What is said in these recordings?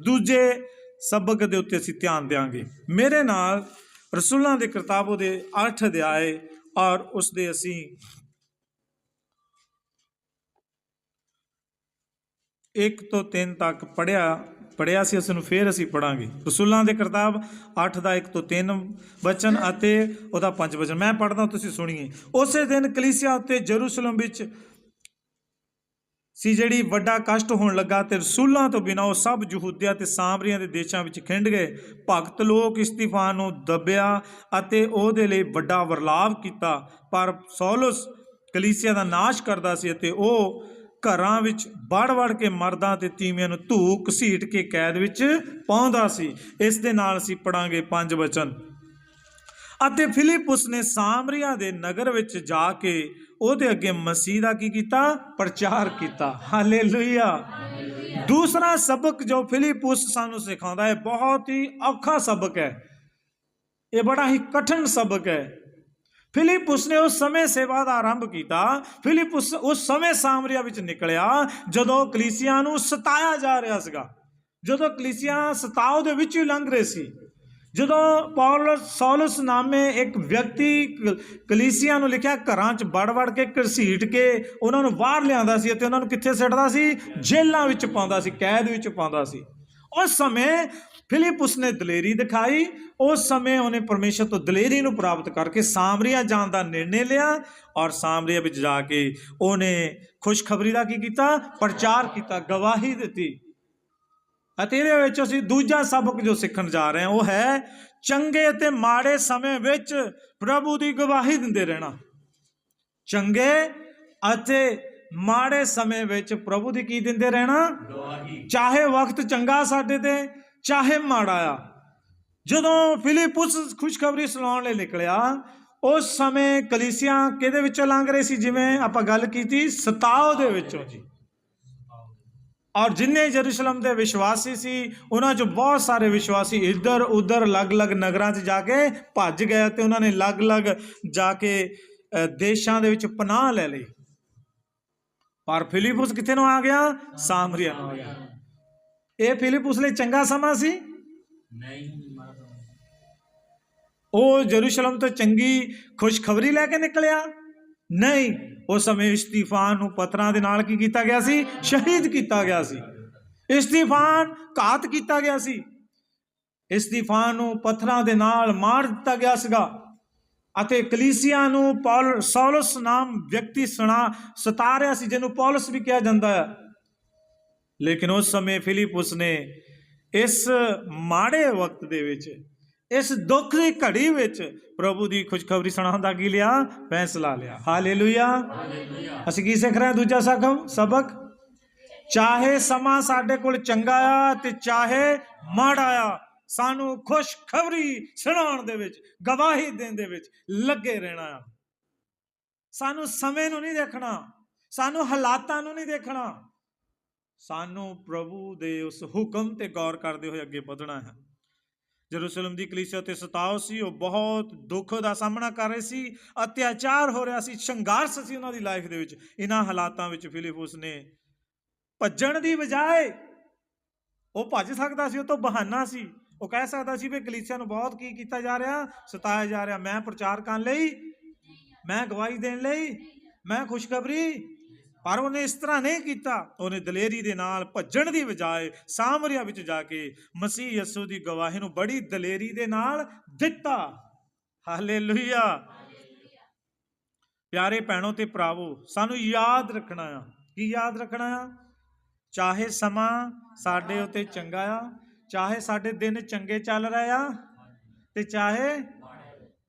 ਦੂਜੇ ਸਬਕ ਦੇ ਉੱਤੇ ਅਸੀਂ ਧਿਆਨ ਦੇਵਾਂਗੇ ਮੇਰੇ ਨਾਲ ਰਸੂਲਾਂ ਦੇ ਕਿਤਾਬੋ ਦੇ 8 ਅਧਿਆਏ ਔਰ ਉਸ ਦੇ ਅਸੀਂ ਇੱਕ ਤੋਂ ਤਿੰਨ ਤੱਕ ਪੜਿਆ ਪੜਿਆ ਸੀ, ਉਸ ਨੂੰ ਫੇਰ ਅਸੀਂ ਪੜਾਂਗੇ ਰਸੂਲਾਂ ਦੇ ਕਿਤਾਬ 8 ਦਾ 1 ਤੋਂ 3 ਵਚਨ ਅਤੇ ਉਹਦਾ 5 ਵਚਨ। ਮੈਂ ਪੜਦਾ ਤੁਸੀਂ ਸੁਣੀਏ। ਉਸੇ ਦਿਨ ਕਲੀਸਿਆ ਉੱਤੇ ਜਰੂਸਲਮ ਵਿੱਚ ਸੀ ਜਿਹੜੀ ਵੱਡਾ ਕਸ਼ਟ ਹੋਣ ਲੱਗਾ ਤੇ ਰਸੂਲਾਂ ਤੋਂ ਬਿਨਾਂ ਉਹ ਸਭ ਯਹੂਦੀਆਂ ਤੇ ਸਾਮਰੀਆਂ ਦੇ ਦੇਸ਼ਾਂ ਵਿੱਚ ਖਿੰਡ ਗਏ। ਭਗਤ ਲੋਕ ਇਸਤੀਫਾਨ ਨੂੰ ਦੱਬਿਆ ਅਤੇ ਉਹਦੇ ਲਈ ਵੱਡਾ ਵਰਲਾਵ ਕੀਤਾ। ਪਰ ਸੌਲਸ ਕਲੀਸਿਆ ਦਾ ਨਾਸ਼ ਕਰਦਾ ਸੀ ਅਤੇ ਉਹ ਘਰਾਂ ਵਿੱਚ ਵੜ-ਵੜ ਕੇ ਮਰਦਾਂ ਤੇ ਤੀਵੀਆਂ ਨੂੰ ਧੂ ਘਸੀਟ ਕੇ ਕੈਦ ਵਿੱਚ ਪਾਉਂਦਾ ਸੀ। ਇਸ ਦੇ ਨਾਲ ਅਸੀਂ ਪੜਾਂਗੇ ਪੰਜ ਵਚਨ। ਅਤੇ ਫਿਲਿਪੁਸ ਨੇ ਸਾਮਰੀਆ ਦੇ ਨਗਰ ਵਿੱਚ ਜਾ ਕੇ ਉਹਦੇ ਅੱਗੇ ਮਸੀਹ ਦਾ ਕੀ ਕੀਤਾ? ਪ੍ਰਚਾਰ ਕੀਤਾ। ਹਾਲੇਲੂਇਆ। ਦੂਸਰਾ ਸਬਕ ਜੋ ਫਿਲਿਪੁਸ ਸਾਨੂੰ ਸਿਖਾਉਂਦਾ ਹੈ, ਬਹੁਤ ਹੀ ਔਖਾ ਸਬਕ ਹੈ। ਇਹ ਬੜਾ ਹੀ ਕਠਿਨ ਸਬਕ ਹੈ। ਫਿਲਿਪੁਸ ਨੇ ਉਸ ਸਮੇਂ ਸੇਵਾ ਦਾ ਆਰੰਭ ਕੀਤਾ। ਫਿਲਿਪੁਸ ਉਸ ਸਮੇਂ ਸਾਮਰੀਆ ਵਿੱਚ ਨਿਕਲਿਆ ਜਦੋਂ ਕਲੀਸਿਆ ਨੂੰ ਸਤਾਇਆ ਜਾ ਰਿਹਾ ਸੀਗਾ। ਜਦੋਂ ਕਲੀਸਿਆ ਸਤਾਓ ਦੇ ਵਿੱਚ ਹੀ ਲੰਘ ਰਹੇ ਸੀ। ਜਦੋਂ ਪੌਲਸ ਸੌਲਸ ਨਾਮੇ ਇੱਕ ਵਿਅਕਤੀ ਕ- ਕਲੀਸਿਆ ਨੂੰ ਲਿਖਿਆ, ਘਰਾਂ 'ਚ ਵੜ-ਵੜ ਕੇ ਘਸੀਟ ਕੇ ਉਹਨਾਂ ਨੂੰ ਬਾਹਰ ਲਿਆਂਦਾ ਸੀ ਅਤੇ ਉਹਨਾਂ ਨੂੰ ਕਿੱਥੇ ਸਿੱਟਦਾ ਸੀ? ਜੇਲ੍ਹਾਂ ਵਿੱਚ ਪਾਉਂਦਾ ਸੀ, ਕੈਦ ਵਿੱਚ ਪਾਉਂਦਾ ਸੀ। ਉਸ ਸਮੇਂ ਫਿਲਿਪ ਉਸਨੇ ਦਲੇਰੀ ਦਿਖਾਈ। ਉਸ ਸਮੇਂ ਉਹਨੇ ਪਰਮੇਸ਼ਰ ਤੋਂ ਦਲੇਰੀ ਨੂੰ ਪ੍ਰਾਪਤ ਕਰਕੇ ਸਾਮਰੀਆ ਜਾਣ ਦਾ ਨਿਰਣੇ ਲਿਆ ਔਰ ਸਾਮਰੀਆ ਵਿੱਚ ਜਾ ਕੇ ਉਹਨੇ ਖੁਸ਼ਖਬਰੀ ਦਾ ਕੀ ਕੀਤਾ? ਪ੍ਰਚਾਰ ਕੀਤਾ, ਗਵਾਹੀ ਦਿੱਤੀ। ਅਤੇ ਇਹਦੇ ਵਿੱਚ ਅਸੀਂ ਦੂਜਾ ਸਬਕ ਜੋ ਸਿੱਖਣ ਜਾ ਰਹੇ ਹਾਂ ਉਹ ਹੈ ਚੰਗੇ ਤੇ ਮਾੜੇ ਸਮੇਂ ਵਿੱਚ ਪ੍ਰਭੂ ਦੀ ਗਵਾਹੀ ਦਿੰਦੇ ਰਹਿਣਾ। ਚੰਗੇ ਅਤੇ ਮਾੜੇ ਸਮੇਂ ਵਿੱਚ ਪ੍ਰਭੂ ਦੀ ਕੀ ਦਿੰਦੇ ਰਹਿਣਾ? ਚਾਹੇ ਵਕਤ ਚੰਗਾ ਸਾਡੇ ਤੇ ਚਾਹੇ ਮਾੜਾ ਆ। ਜਦੋਂ ਫਿਲਿਪੁਸ ਖੁਸ਼ਖਬਰੀ ਸੁਣਾਉਣ ਲਈ ਨਿਕਲਿਆ ਉਸ ਸਮੇਂ ਕਲੀਸਿਆ ਕਿਹਦੇ ਵਿੱਚੋਂ ਲੰਘ ਰਹੇ ਸੀ? ਜਿਵੇਂ ਆਪਾਂ ਗੱਲ ਕੀਤੀ ਸਤਾਓ ਦੇ ਵਿੱਚੋਂ ਜੀ। ਔਰ ਜਿੰਨੇ ਯਰੂਸ਼ਲਮ ਦੇ ਵਿਸ਼ਵਾਸੀ ਸੀ, ਉਹਨਾਂ ਚੋਂ ਬਹੁਤ ਸਾਰੇ ਵਿਸ਼ਵਾਸੀ ਇੱਧਰ ਉੱਧਰ ਅਲੱਗ-ਅਲੱਗ ਨਗਰਾਂ 'ਚ ਜਾ ਕੇ ਭੱਜ ਗਏ ਤੇ ਉਹਨਾਂ ਨੇ ਅਲੱਗ-ਅਲੱਗ ਜਾ ਕੇ ਦੇਸ਼ਾਂ ਦੇ ਵਿੱਚ ਪਨਾਹ ਲੈ ਲਈ। ਪਰ ਫਿਲਿਪੁਸ ਕਿੱਥੇ ਨੂੰ ਆ ਗਿਆ? ਸਾਮਰੀਆ ਨੂੰ ਆ ਗਿਆ। ਇਹ ਫਿਲਿਪੁਸ ਲਈ ਚੰਗਾ ਸਮਾਂ ਸੀ? ਉਹ ਜਰੂਸ਼ਲਮ ਤੋਂ ਚੰਗੀ ਖੁਸ਼ਖਬਰੀ ਲੈ ਕੇ ਨਿਕਲਿਆ? ਨਹੀਂ। ਉਸ ਸਮੇਂ ਇਸਤੀਫਾਨ ਨੂੰ ਪਤਰਾਂ ਦੇ ਨਾਲ ਕੀ ਕੀਤਾ ਗਿਆ ਸੀ? ਸ਼ਹੀਦ ਕੀਤਾ ਗਿਆ ਸੀ। ਇਸਤੀਫਾਨ ਘਾਤ ਕੀਤਾ ਗਿਆ ਸੀ। ਇਸਤੀਫਾਨ ਨੂੰ ਪੱਥਰਾਂ ਦੇ ਨਾਲ ਮਾਰ ਦਿੱਤਾ ਗਿਆ ਸੀਗਾ ਅਤੇ ਕਲੀਸਿਆ ਨੂੰ ਪੌਲ ਸੌਲਸ ਨਾਮ ਵਿਅਕਤੀ ਸੁਣਾ ਸਤਾ ਰਿਹਾ ਸੀ, ਜਿਹਨੂੰ ਪੌਲਸ ਵੀ ਕਿਹਾ ਜਾਂਦਾ ਹੈ। ਲੇਕਿਨ ਉਸ ਸਮੇਂ ਫਿਲਿਪੁਸ ਨੇ ਇਸ ਮਾੜੇ ਵਕਤ ਦੇ ਵਿੱਚ ਇਸ ਦੁੱਖ ਦੀ ਘੜੀ ਵਿੱਚ ਪ੍ਰਭੂ ਦੀ ਖੁਸ਼ਖਬਰੀ ਸੁਣਾਉਣ ਦਾ ਕੀ ਲਿਆ? ਫੈਸਲਾ ਲਿਆ। ਹਾਲੇਲੂਇਆ। ਅਸੀਂ ਕੀ ਸਿੱਖ ਰਹੇ ਹਾਂ ਦੂਜਾ ਸਬਕ ਸਬਕ? ਚਾਹੇ ਸਮਾਂ ਸਾਡੇ ਕੋਲ ਚੰਗਾ ਆ ਤੇ ਚਾਹੇ ਮਾੜਾ ਆ ਸਾਨੂੰ ਖੁਸ਼ਖਬਰੀ ਸੁਣਾਉਣ ਦੇ ਵਿੱਚ ਗਵਾਹੀ ਦੇਣ ਦੇ ਵਿੱਚ ਲੱਗੇ ਰਹਿਣਾ ਆ। ਸਾਨੂੰ ਸਮੇਂ ਨੂੰ ਨਹੀਂ ਦੇਖਣਾ ਸਾਨੂੰ ਹਾਲਾਤਾਂ ਨੂੰ ਨਹੀਂ ਦੇਖਣਾ। ਸਾਨੂੰ ਪ੍ਰਭੂ ਦੇ ਉਸ ਹੁਕਮ ਤੇ ਗੌਰ ਕਰਦੇ ਹੋਏ ਅੱਗੇ ਵਧਣਾ ਹੈ। ਜਰੂਸਲਮ ਦੀ ਕਲੀਸਿਆ ਤੇ ਸਤਾਓ ਸੀ, ਉਹ ਬਹੁਤ ਦੁੱਖ ਦਾ ਸਾਹਮਣਾ ਕਰ ਰਹੇ ਸੀ, ਅਤਿਆਚਾਰ ਹੋ ਰਿਹਾ ਸੀ ਸੰਘਰਸ਼ ਸੀ ਉਹਨਾਂ ਦੀ ਲਾਈਫ ਦੇ ਵਿੱਚ। ਇਹਨਾਂ ਹਾਲਾਤਾਂ ਵਿੱਚ ਫਿਲਿਪੁਸ ਨੇ ਭੱਜਣ ਦੀ ਬਜਾਏ ਉਹ ਭੱਜ ਸਕਦਾ ਸੀ, ਉਹ ਤੋਂ ਬਹਾਨਾ ਸੀ। ਉਹ ਕਹਿ ਸਕਦਾ ਸੀ ਵੀ ਕਲੀਸਿਆ ਨੂੰ ਬਹੁਤ ਕੀ ਕੀਤਾ ਜਾ ਰਿਹਾ, ਸਤਾਇਆ ਜਾ ਰਿਹਾ, ਮੈਂ ਪ੍ਰਚਾਰ ਕਰਨ ਲਈ, ਮੈਂ ਗਵਾਹੀ ਦੇਣ ਲਈ, ਮੈਂ ਖੁਸ਼ਖਬਰੀ ਪਰ ਉਹਨੇ ਇਸ ਤਰ੍ਹਾਂ ਨਹੀਂ ਕੀਤਾ ਉਹਨੇ ਦਲੇਰੀ ਦੇ ਨਾਲ ਭੱਜਣ ਦੀ ਬਜਾਏ ਸਾਮਰੀਆ ਵਿੱਚ ਜਾ ਕੇ ਮਸੀਹ ਯਸੂ ਦੀ ਗਵਾਹੀ ਨੂੰ ਬੜੀ ਦਲੇਰੀ ਦੇ ਨਾਲ ਦਿੱਤਾ। ਹਾਲੇਲੂਇਆ। ਪਿਆਰੇ ਭੈਣੋ ਤੇ ਭਰਾਵੋ, ਸਾਨੂੰ ਯਾਦ ਰੱਖਣਾ ਆ। ਕੀ ਯਾਦ ਰੱਖਣਾ ਆ? ਚਾਹੇ ਸਮਾਂ ਸਾਡੇ ਉਤੇ ਚੰਗਾ ਆ, ਚਾਹੇ ਸਾਡੇ ਦਿਨ ਚੰਗੇ ਚੱਲ ਰਹੇ ਆ, ਤੇ ਚਾਹੇ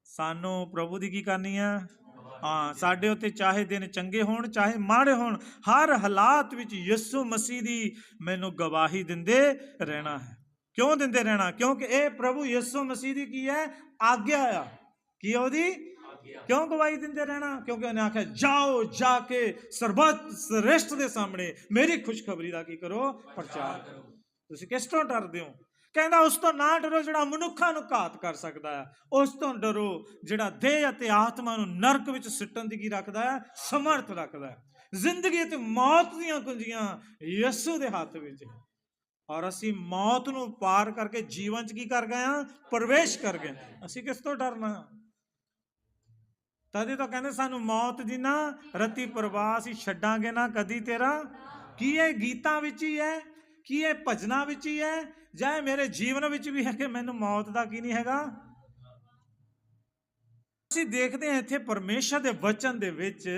ਸਾਨੂੰ ਪ੍ਰਭੂ ਦੀ ਕੀ ਕਰਨੀ ਆ? ਹਾਂ ਸਾਡੇ ਉੱਤੇ ਚਾਹੇ ਦਿਨ ਚੰਗੇ ਹੋਣ ਚਾਹੇ ਮਾੜੇ ਹੋਣ ਹਰ ਹਾਲਾਤ ਵਿੱਚ ਯਿਸੂ ਮਸੀਹ ਦੀ ਮੈਨੂੰ ਗਵਾਹੀ ਦਿੰਦੇ ਰਹਿਣਾ ਹੈ। ਕਿਉਂ ਦਿੰਦੇ ਰਹਿਣਾ? ਕਿਉਂਕਿ ਇਹ ਪ੍ਰਭੂ ਯਿਸੂ ਮਸੀਹ ਦੀ ਕੀ ਹੈ? ਆਗਿਆ ਆ। ਕੀ ਉਹਦੀ? ਕਿਉਂ ਗਵਾਹੀ ਦਿੰਦੇ ਰਹਿਣਾ? ਕਿਉਂਕਿ ਉਹਨੇ ਆਖਿਆ ਜਾਓ ਜਾ ਕੇ ਸਰਬੱਤ ਸ੍ਰੇਸ਼ਟ ਦੇ ਸਾਹਮਣੇ ਮੇਰੀ ਖੁਸ਼ਖਬਰੀ ਦਾ ਕੀ ਕਰੋ? ਪ੍ਰਚਾਰ ਕਰੋ। ਤੁਸੀਂ ਕਿਸ ਤੋਂ ਡਰਦੇ ਹੋ? ਕਹਿੰਦਾ ਉਸ ਤੋਂ ਨਾ ਡਰੋ ਜਿਹੜਾ ਮਨੁੱਖਾਂ ਨੂੰ ਘਾਤ ਕਰ ਸਕਦਾ ਹੈ। ਉਸ ਤੋਂ ਡਰੋ ਜਿਹੜਾ ਦੇਹ ਅਤੇ ਆਤਮਾ ਨੂੰ ਨਰਕ ਵਿੱਚ ਸਿੱਟਣ ਦੀ ਕੀ ਰੱਖਦਾ ਹੈ? ਸਮਰਥ ਰੱਖਦਾ ਹੈ। ਜ਼ਿੰਦਗੀ ਅਤੇ ਮੌਤ ਦੀਆਂ ਕੁੰਜੀਆਂ ਯਿਸੂ ਦੇ ਹੱਥ ਵਿੱਚ ਹੈ। ਔਰ ਅਸੀਂ ਮੌਤ ਨੂੰ ਪਾਰ ਕਰਕੇ ਜੀਵਨ ਚ ਕੀ ਕਰ ਗਏ ਆ ਪ੍ਰਵੇਸ਼ ਕਰ ਗਏ ਅਸੀਂ ਕਿਸ ਤੋਂ ਡਰਨਾ? ਤਦੇ ਤਾਂ ਕਹਿੰਦੇ ਸਾਨੂੰ ਮੌਤ ਦੀ ਨਾ ਰਤੀ ਪ੍ਰਵਾਹ ਅਸੀਂ ਛੱਡਾਂਗੇ ਨਾ ਕਦੀ ਤੇਰਾ। ਕੀ ਇਹ ਗੀਤਾਂ ਵਿੱਚ ਹੀ ਹੈ? ਕੀ ਇਹ ਭਜਨਾਂ ਵਿੱਚ ਹੀ ਹੈ ਜਾਂ ਇਹ ਮੇਰੇ ਜੀਵਨ ਵਿੱਚ ਵੀ ਹੈ ਕਿ ਮੈਨੂੰ ਮੌਤ ਦਾ ਕੀ ਨਹੀਂ ਹੈਗਾ? ਅਸੀਂ ਦੇਖਦੇ ਹਾਂ ਇੱਥੇ ਪਰਮੇਸ਼ਰ ਦੇ ਵਚਨ ਦੇ ਵਿੱਚ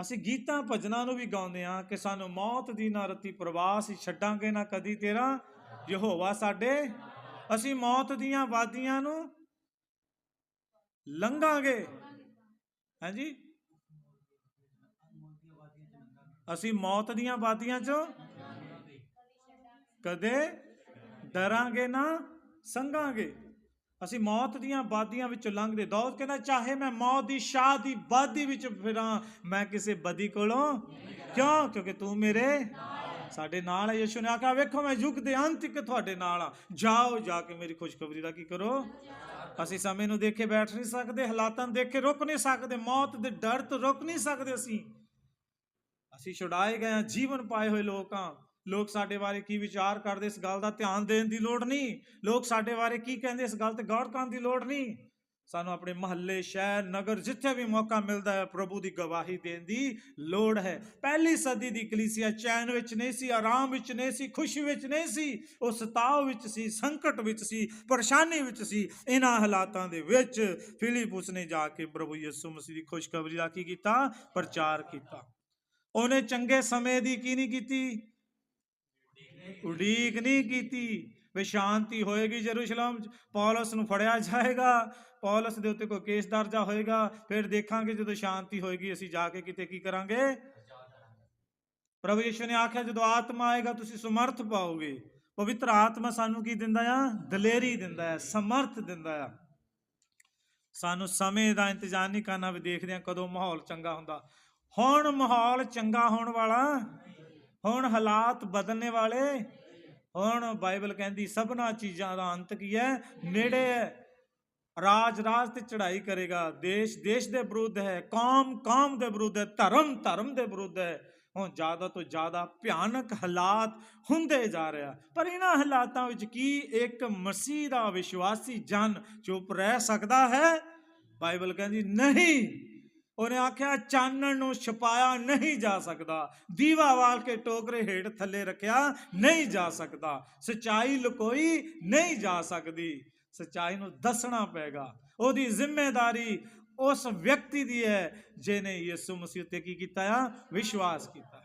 ਅਸੀਂ ਗੀਤਾਂ, ਭਜਨਾਂ ਨੂੰ ਵੀ ਗਾਉਂਦੇ ਹਾਂ ਕਿ ਸਾਨੂੰ ਮੌਤ ਦੀ ਨਾ ਰਤੀ ਪ੍ਰਵਾਹ ਅਸੀਂ ਛੱਡਾਂਗੇ ਨਾ ਕਦੀ ਤੇਰਾ ਯਹੋਵਾ ਸਾਡੇ। ਅਸੀਂ ਮੌਤ ਦੀਆਂ ਵਾਦੀਆਂ ਨੂੰ ਲੰਘਾਂਗੇ। ਹਾਂਜੀ? ਅਸੀਂ ਮੌਤ ਦੀਆਂ ਵਾਦੀਆਂ ਚੋਂ ਕਦੇ ਡਰਾਂਗੇ ਨਾ, ਸੰਘਾਂਗੇ। ਅਸੀਂ ਮੌਤ ਦੀਆਂ ਬਾਦੀਆਂ ਵਿੱਚੋਂ ਲੰਘਦੇ। ਦੌਲਤ ਕਹਿੰਦਾ, ਚਾਹੇ ਮੈਂ ਮੌਤ ਦੀ, ਸ਼ਾਹ ਦੀ ਬਾਦੀ ਵਿੱਚ ਫਿਰਾਂ, ਮੈਂ ਕਿਸੇ ਬਦੀ ਕੋਲੋਂ ਕਿਉਂ? ਕਿਉਂਕਿ ਤੂੰ ਮੇਰੇ ਸਾਡੇ ਨਾਲ ਹੈ। ਯਿਸੂ ਨੇ ਆਖਿਆ, ਵੇਖੋ, ਮੈਂ ਯੁੱਗ ਦੇ ਅੰਤ ਤੱਕ ਤੁਹਾਡੇ ਨਾਲ ਆ ਜਾਓ ਜਾ ਕੇ ਮੇਰੀ ਖੁਸ਼ਖਬਰੀ ਦਾ ਕੀ ਕਰੋ? ਅਸੀਂ ਸਮੇਂ ਨੂੰ ਦੇਖ ਕੇ ਬੈਠ ਨਹੀਂ ਸਕਦੇ, ਹਾਲਾਤਾਂ ਨੂੰ ਦੇਖ ਕੇ ਰੁਕ ਨਹੀਂ ਸਕਦੇ, ਮੌਤ ਦੇ ਡਰ ਤੋਂ ਰੁਕ ਨਹੀਂ ਸਕਦੇ ਅਸੀਂ। ਅਸੀਂ ਛੁਡਾਏ ਗਏ ਹਾਂ, ਜੀਵਨ ਪਾਏ ਹੋਏ ਲੋਕਾਂ ਲੋਕ ਸਾਡੇ ਬਾਰੇ ਕੀ ਵਿਚਾਰ ਕਰਦੇ, ਇਸ ਗੱਲ ਦਾ ਧਿਆਨ ਦੇਣ ਦੀ ਲੋੜ ਨਹੀਂ। ਲੋਕ ਸਾਡੇ ਬਾਰੇ ਕੀ ਕਹਿੰਦੇ, ਇਸ ਗੱਲ ਤੇ ਗੌਰ ਕਰਨ ਦੀ ਲੋੜ ਨਹੀਂ। ਸਾਨੂੰ ਆਪਣੇ ਮਹੱਲੇ, ਸ਼ਹਿਰ, ਨਗਰ ਜਿੱਥੇ ਵੀ ਮੌਕਾ ਮਿਲਦਾ ਹੈ, ਪ੍ਰਭੂ ਦੀ ਗਵਾਹੀ ਦੇਣ ਦੀ ਲੋੜ ਹੈ। ਪਹਿਲੀ ਸਦੀ ਦੀ ਕਲੀਸਿਆ ਚੈਨ ਵਿੱਚ ਨਹੀਂ ਸੀ, ਆਰਾਮ ਵਿੱਚ ਨਹੀਂ ਸੀ, ਖੁਸ਼ੀ ਵਿੱਚ ਨਹੀਂ ਸੀ। ਉਹ ਸਤਾਵ ਵਿੱਚ ਸੀ, ਸੰਕਟ ਵਿੱਚ ਸੀ, ਪਰੇਸ਼ਾਨੀ ਵਿੱਚ ਸੀ। ਇਹਨਾਂ ਹਾਲਾਤਾਂ ਦੇ ਵਿੱਚ ਫਿਲਿਪੁਸ ਨੇ ਜਾ ਕੇ ਪ੍ਰਭੂ ਯਿਸੂ ਮਸੀਹ ਦੀ ਖੁਸ਼ਖਬਰੀ ਦਾ ਕੀ ਕੀਤਾ? ਪ੍ਰਚਾਰ ਕੀਤਾ। ਉਹਨੇ ਚੰਗੇ ਸਮੇਂ ਦੀ ਕੀ ਨਹੀਂ ਕੀਤੀ? ਉਡੀਕ ਨਹੀਂ ਕੀਤੀ। ਵੇ ਸ਼ਾਂਤੀ ਹੋਏਗੀ ਜਰੂਸ਼ਲਮ ਚ। ਪੌਲਸ ਨੂੰ ਫੜਿਆ ਜਾਏਗਾ। ਪੌਲਸ ਦੇ ਉੱਤੇ ਕੋਈ ਕੇਸ ਦਰਜਾ ਹੋਏਗਾ। ਫਿਰ ਦੇਖਾਂਗੇ ਜਦੋਂ ਸ਼ਾਂਤੀ ਹੋਏਗੀ, ਅਸੀਂ ਜਾ ਕੇ ਕਿਤੇ ਕੀ ਕਰਾਂਗੇ? ਪ੍ਰਭੂ ਯਿਸੂ ਨੇ ਆਖਿਆ, ਜਦੋਂ ਆਤਮਾ ਆਏਗਾ, ਤੁਸੀਂ ਸਮਰਥ ਪਾਓਗੇ। ਪਵਿੱਤਰ ਆਤਮਾ ਸਾਨੂੰ ਕੀ ਦਿੰਦਾ ਆ? ਦਲੇਰੀ ਦਿੰਦਾ ਆ, ਸਮਰਥ ਦਿੰਦਾ ਆ। ਸਾਨੂੰ ਸਮੇਂ ਦਾ ਇੰਤਜ਼ਾਰ ਨਹੀਂ ਕਰਨਾ ਵੀ ਦੇਖਦੇ ਆ ਕਦੋਂ ਮਾਹੌਲ ਚੰਗਾ ਹੁੰਦਾ। ਹੁਣ ਮਾਹੌਲ ਚੰਗਾ ਹੋਣ ਵਾਲਾ ਹੁਣ ਹਾਲਾਤ ਬਦਲਨੇ ਵਾਲੇ। ਹੁਣ ਬਾਈਬਲ ਕਹਿੰਦੀ, ਸਭਨਾ ਚੀਜ਼ਾਂ ਦਾ ਅੰਤ ਕੀ ਹੈ? ਨੇੜੇ ਹੈ। ਰਾਜ ਰਾਜ ਤੇ ਚੜ੍ਹਾਈ ਕਰੇਗਾ। ਦੇਸ਼ ਦੇਸ਼ ਦੇ ਵਿਰੁੱਧ ਹੈ। ਕੌਮ ਕੌਮ ਦੇ ਵਿਰੁੱਧ ਹੈ। ਧਰਮ ਧਰਮ ਦੇ ਵਿਰੁੱਧ ਹੈ। ਹੁਣ ਜ਼ਿਆਦਾ ਤੋਂ ਜ਼ਿਆਦਾ ਭਿਆਨਕ ਹਾਲਾਤ ਹੁੰਦੇ ਜਾ ਰਿਹਾ ਪਰ ਇਹਨਾਂ ਹਾਲਾਤਾਂ ਵਿੱਚ ਕੀ ਇੱਕ ਮਸੀਹ ਦਾ ਵਿਸ਼ਵਾਸੀ ਜਨ ਚੁੱਪ ਰਹਿ ਸਕਦਾ ਹੈ? ਬਾਈਬਲ ਕਹਿੰਦੀ, ਨਹੀਂ। ਉਹਨੇ ਆਖਿਆ, ਚਾਨਣ ਨੂੰ ਛਪਾਇਆ ਨਹੀਂ ਜਾ ਸਕਦਾ। ਦੀਵਾ ਵਾਲ ਕੇ ਟੋਕਰੇ ਹੇਠ ਥੱਲੇ ਰੱਖਿਆ ਨਹੀਂ ਜਾ ਸਕਦਾ। ਸਚਾਈ ਲੁਕੋਈ ਨਹੀਂ ਜਾ ਸਕਦੀ। ਸਚਾਈ ਨੂੰ ਦੱਸਣਾ ਪਏਗਾ। ਉਹਦੀ ਜ਼ਿੰਮੇਵਾਰੀ ਉਸ ਵਿਅਕਤੀ ਦੀ ਹੈ ਜਿਹਨੇ ਯਿਸੂ ਮਸੀਹ ਤੇ ਕੀ ਕੀਤਾ ਆ? ਵਿਸ਼ਵਾਸ ਕੀਤਾ।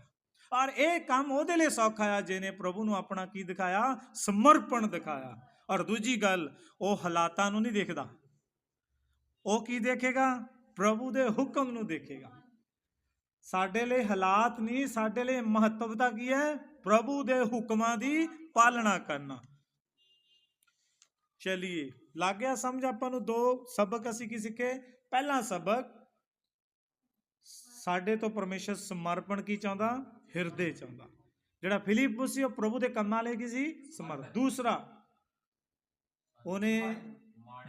ਔਰ ਇਹ ਕੰਮ ਉਹਦੇ ਲਈ ਸੌਖਾ ਆ ਜਿਹਨੇ ਪ੍ਰਭੂ ਨੂੰ ਆਪਣਾ ਕੀ ਦਿਖਾਇਆ? ਸਮਰਪਣ ਦਿਖਾਇਆ। ਔਰ ਦੂਜੀ ਗੱਲ, ਉਹ ਹਾਲਾਤਾਂ ਨੂੰ ਨਹੀਂ ਦੇਖਦਾ। ਉਹ ਕੀ ਦੇਖੇਗਾ? ਪ੍ਰਭੂ ਦੇ ਹੁਕਮ ਨੂੰ ਦੇਖੇਗਾ। ਸਾਡੇ ਲਈ ਹਾਲਾਤ ਨਹੀਂ, ਸਾਡੇ ਲਈ ਮਹੱਤਵਤਾ ਕੀ ਹੈ? ਪ੍ਰਭੂ ਦੇ ਹੁਕਮਾਂ ਦੀ ਪਾਲਣਾ ਕਰਨਾ। ਚਲਿਏ, ਲੱਗ ਗਿਆ ਸਮਝ ਆਪਾਂ ਨੂੰ ਦੋ ਸਬਕ ਅਸੀਂ ਕੀ ਸਿੱਖੇ? ਪਹਿਲਾ ਸਬਕ, ਸਾਡੇ ਤੋਂ ਪਰਮੇਸ਼ਰ ਸਮਰਪਣ ਕੀ ਚਾਹੁੰਦਾ? ਹਿਰਦੇ ਚਾਹੁੰਦਾ। ਜਿਹੜਾ ਫਿਲਿਪਸ ਸੀ, ਉਹ ਪ੍ਰਭੂ ਦੇ ਕੰਮਾਂ ਲਈ ਕੀ ਸੀ? ਸਮਰਪਣ। ਦੂਸਰਾ, ਉਹਨੇ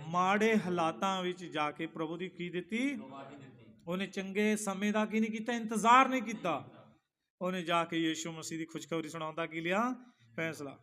ਮਾੜੇ ਹਾਲਾਤਾਂ ਵਿੱਚ ਜਾ ਕੇ ਪ੍ਰਭੂ ਦੀ ਕੀ ਦਿੱਤੀ? ਉਹਨੇ ਚੰਗੇ ਸਮੇਂ ਦਾ ਕੀ ਨਹੀਂ ਕੀਤਾ? ਇੰਤਜ਼ਾਰ ਨਹੀਂ ਕੀਤਾ। ਉਹਨੇ ਜਾ ਕੇ ਯੀਸ਼ੂ ਮਸੀਹ ਦੀ ਖੁਸ਼ਖਬਰੀ ਸੁਣਾਉਂਦਾ ਕੀ ਲਿਆ? ਫੈਸਲਾ।